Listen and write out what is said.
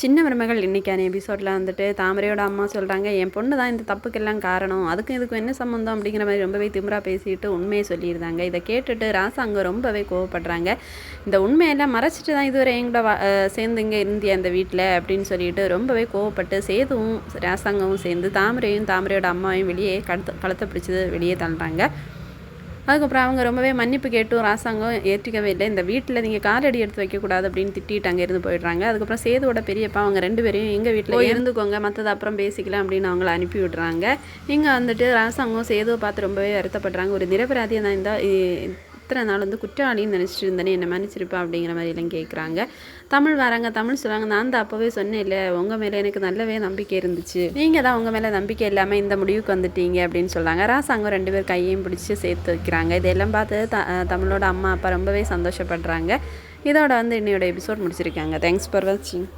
சின்ன மருமகள் இன்றைக்கான எபிசோடில் வந்துட்டு தாமரையோட அம்மா சொல்கிறாங்க என் பொண்ணு தான் இந்த தப்புக்கெல்லாம் காரணம். அதுக்கும் இதுக்கும் என்ன சம்மந்தம் அப்படிங்கிற மாதிரி ரொம்பவே திமிராக பேசிட்டு உண்மையை சொல்லியிருந்தாங்க. இதை கேட்டுட்டு ராசாங்க ரொம்பவே கோவப்படுறாங்க. இந்த உண்மையெல்லாம் மறைச்சிட்டு தான் இதுவரை எங்கூட வா சேர்ந்து இங்கே இருந்தியா அந்த வீட்டில் அப்படின்னு சொல்லிட்டு ரொம்பவே கோவப்பட்டு சேதுவும் ராசாங்கவும் சேர்ந்து தாமரையும் தாமரையோட அம்மாவையும் வெளியே கழுத்து கழுத்தை பிடிச்சது வெளியே தள்ளுறாங்க. அதுக்கப்புறம் அவங்க ரொம்பவே மன்னிப்பு கேட்டும் ராசாங்கம் ஏற்றிக்கவே இல்லை. இந்த வீட்டில் நீங்கள் காலடி எடுத்து வைக்கக்கூடாது அப்படின்னு திட்டிட்டு அங்கே இருந்து போயிடுறாங்க. அதுக்கப்புறம் சேதுவோட பெரியப்பா அவங்க ரெண்டு பேரையும் எங்கள் வீட்டில் இருந்துக்கோங்க மற்றது அப்புறம் பேசிக்கலாம் அப்படின்னு அவங்கள அனுப்பி விடுறாங்க. இங்கே வந்துட்டு ராசாங்கம் சேதுவை பார்த்து ரொம்பவே வருத்தப்படுறாங்க. ஒரு நிரபராதியாக தான் இருந்தால் இத்தனை நாள் வந்து குற்றவாளின்னு நினச்சிட்டு இருந்தேனே என்ன மன்னிச்சிருப்பா அப்படிங்கிற மாதிரிலாம் கேட்குறாங்க தமிழ் வராங்க தமிழ் சொல்கிறாங்க நான் தான் அப்போவே சொன்னேன் இல்லை உங்கள் மேலே எனக்கு நல்லாவே நம்பிக்கை இருந்துச்சு. நீங்கள் தான் உங்கள் மேலே நம்பிக்கை இல்லாமல் இந்த முடிவுக்கு வந்துட்டீங்க அப்படின்னு சொல்கிறாங்க ராசாங்கம் ரெண்டு பேர் கையையும் பிடிச்சி சேர்த்து வைக்கிறாங்க. இதெல்லாம் பார்த்து த தமிழோட அம்மா அப்பா ரொம்பவே சந்தோஷப்படுறாங்க. இதோட வந்து என்னையோட எபிசோட் முடிச்சிருக்காங்க. தேங்க்ஸ் ஃபார் வாட்சிங்